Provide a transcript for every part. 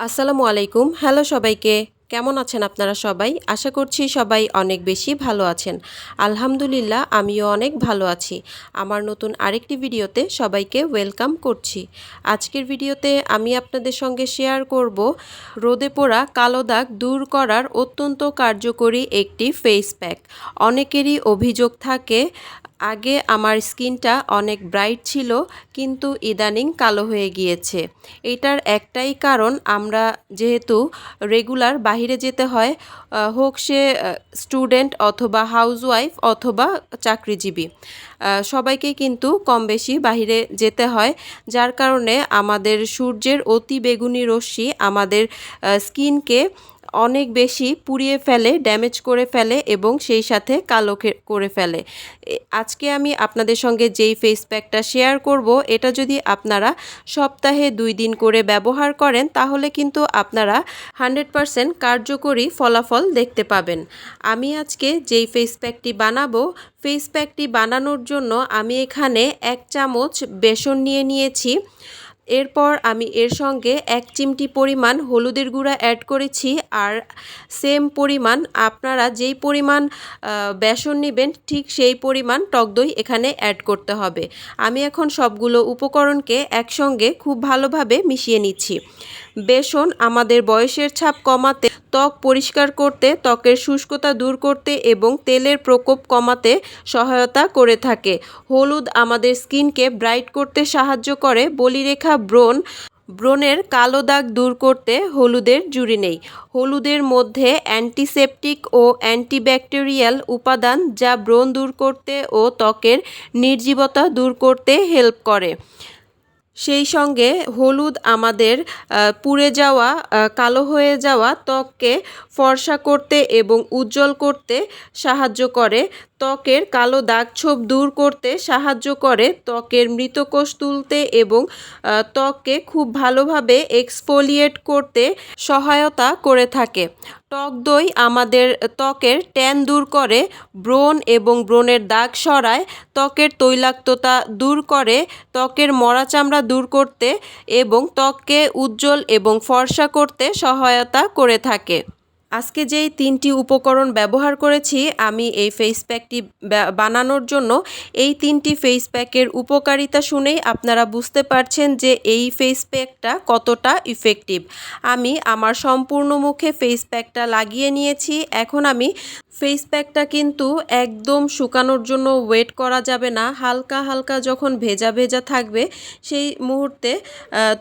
আসসালামু আলাইকুম। হ্যালো সবাইকে। কেমন আছেন আপনারা সবাই? আশা করছি সবাই অনেক বেশি ভালো আছেন। আলহামদুলিল্লাহ, আমিও অনেক ভালো আছি। আমার নতুন আরেকটি ভিডিওতে সবাইকে ওয়েলকাম করছি। আজকের ভিডিওতে আমি আপনাদের সঙ্গে শেয়ার করব রোদে পোড়া কালো দাগ দূর করার অত্যন্ত কার্যকরী একটি ফেস প্যাক অনেকেরই অভিযোগ থাকে আগে আমার স্কিনটা অনেক ব্রাইট ছিল, কিন্তু ইদানিং কালো হয়ে গিয়েছে। এটার একটাই কারণ, আমরা যেহেতু রেগুলার বাহিরে যেতে হয় হোক সে স্টুডেন্ট অথবা হাউসওয়াইফ অথবা চাকরিজীবী। সবাইকে কিন্তু কম বেশি বাহিরে যেতে হয়, যার কারণে আমাদের সূর্যের অতি বেগুনি রশ্মি আমাদের স্কিনকে অনেক বেশি পুড়িয়ে ফেলে ড্যামেজ করে ফেলে এবং সেই সাথে কালো করে ফেলে। আজকে আমি আপনাদের সঙ্গে যেই ফেস প্যাকটা শেয়ার করব, এটা যদি আপনারা সপ্তাহে দুই দিন করে ব্যবহার করেন, তাহলে কিন্তু আপনারা হান্ড্রেড পারসেন্ট কার্যকরী ফলাফল দেখতে পাবেন। আমি আজকে যেই ফেস প্যাকটি বানাবো ফেস প্যাকটি বানানোর জন্য আমি এখানে এক চামচ বেসন নিয়ে নিয়েছি। এরপর আমি এর সঙ্গে এক চিমটি পরিমাণ হলুদের গুঁড়া অ্যাড করেছি আর সেম পরিমাণ আপনারা যেই পরিমাণ বেসন নেবেন ঠিক সেই পরিমাণ টক দই এখানে অ্যাড করতে হবে। আমি এখন সবগুলো উপকরণকে একসঙ্গে খুব ভালোভাবে মিশিয়ে নিচ্ছি। বেসন আমাদের বয়সের ছাপ কমাতে ত্বক পরিষ্কার করতে, ত্বকের শুষ্কতা দূর করতে এবং তেলের প্রকোপ কমাতে সহায়তা করে থাকে। হলুদ আমাদের স্কিনকে ব্রাইট করতে সাহায্য করে। বলিরেখা ব্রণ, ব্রণের কালো দাগ দূর করতে হলুদের জুড়ি নেই। হলুদের মধ্যে অ্যান্টিসেপটিক ও অ্যান্টিব্যাকটেরিয়াল উপাদান যা ব্রণ দূর করতে ও ত্বকের নির্জীবতা দূর করতে হেল্প করে। সেই সঙ্গে হলুদ আমাদের পুড়ে যাওয়া কালো হয়ে যাওয়া ত্বককে ফর্সা করতে এবং উজ্জ্বল করতে সাহায্য করে। ত্বকের কালো দাগ ছোপ দূর করতে সাহায্য করে। ত্বকের মৃতকোষ তুলতে এবং ত্বককে খুব ভালোভাবে এক্সফোলিয়েট করতে সহায়তা করে থাকে। টক দই আমাদের ত্বকের ট্যান দূর করে, ব্রণ এবং ব্রণের দাগ সরায়, ত্বকের তৈলাক্ততা দূর করে, ত্বকের মরা চামড়া দূর করতে এবং ত্বককে উজ্জ্বল এবং ফর্সা করতে সহায়তা করে থাকে। আজকে যেই তিনটি উপকরণ ব্যবহার করেছি, আমি এই ফেস প্যাকটি বানানোর জন্য এই তিনটি ফেস প্যাকের উপকারিতা শুনেই আপনারা বুঝতে পারছেন যে এই ফেস প্যাকটা কতটা ইফেক্টিভ আমি আমার সম্পূর্ণ মুখে ফেস প্যাকটা লাগিয়ে নিয়েছি। এখন আমি ফেস প্যাকটা কিন্তু একদম শুকানোর জন্য ওয়েট করা যাবে না। হালকা হালকা যখন ভেজা ভেজা থাকবে, সেই মুহূর্তে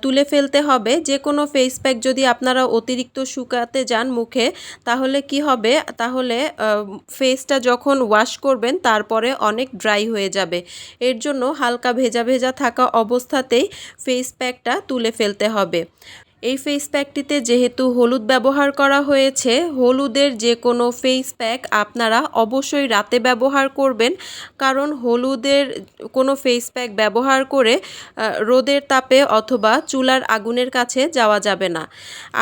তুলে ফেলতে হবে। যে কোনো ফেস প্যাক যদি আপনারা অতিরিক্ত শুকাতে যান মুখে তাহলে কি হবে? তাহলে ফেসটা যখন ওয়াশ করবেন, তারপরে অনেক ড্রাই হয়ে যাবে। এর জন্য হালকা ভেজা ভেজা থাকা অবস্থাতেই ফেস প্যাকটা তুলে ফেলতে হবে। এই ফেস প্যাকটিতে যেহেতু হলুদ ব্যবহার করা হয়েছে, হলুদের যে কোনো ফেস প্যাক আপনারা অবশ্যই রাতে ব্যবহার করবেন। কারণ হলুদের কোনো ফেস প্যাক ব্যবহার করে রোদের তাপে অথবা চুলার আগুনের কাছে যাওয়া যাবে না।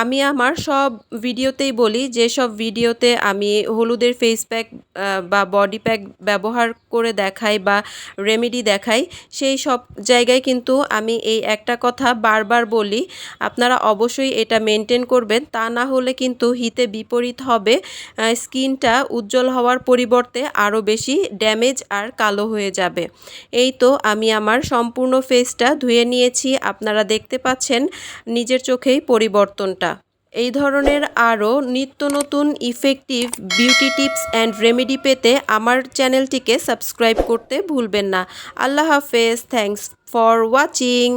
আমি আমার সব ভিডিওতেই বলি যে সব ভিডিওতে আমি হলুদের ফেস প্যাক বা বডি প্যাক ব্যবহার করে দেখাই বা রেমেডি দেখাই, সেই সব জায়গায় কিন্তু আমি এই একটা কথা বারবার বলি। আপনারা অবশ্যই এটা মেনটেন করবেন। তা না হলে কিন্তু হিতে বিপরীত হবে স্কিনটা উজ্জ্বল হওয়ার পরিবর্তে আরও বেশি ড্যামেজ আর কালো হয়ে যাবে। এই তো আমি আমার সম্পূর্ণ ফেসটা ধুয়ে নিয়েছি। আপনারা দেখতে পাচ্ছেন নিজের চোখেই পরিবর্তনটা। এই ধরনের আরও নিত্য নতুন effective beauty tips and remedy পেতে আমার চ্যানেলটিকে সাবস্ক্রাইব করতে ভুলবেন না। আল্লাহ হাফেজ। Thanks for watching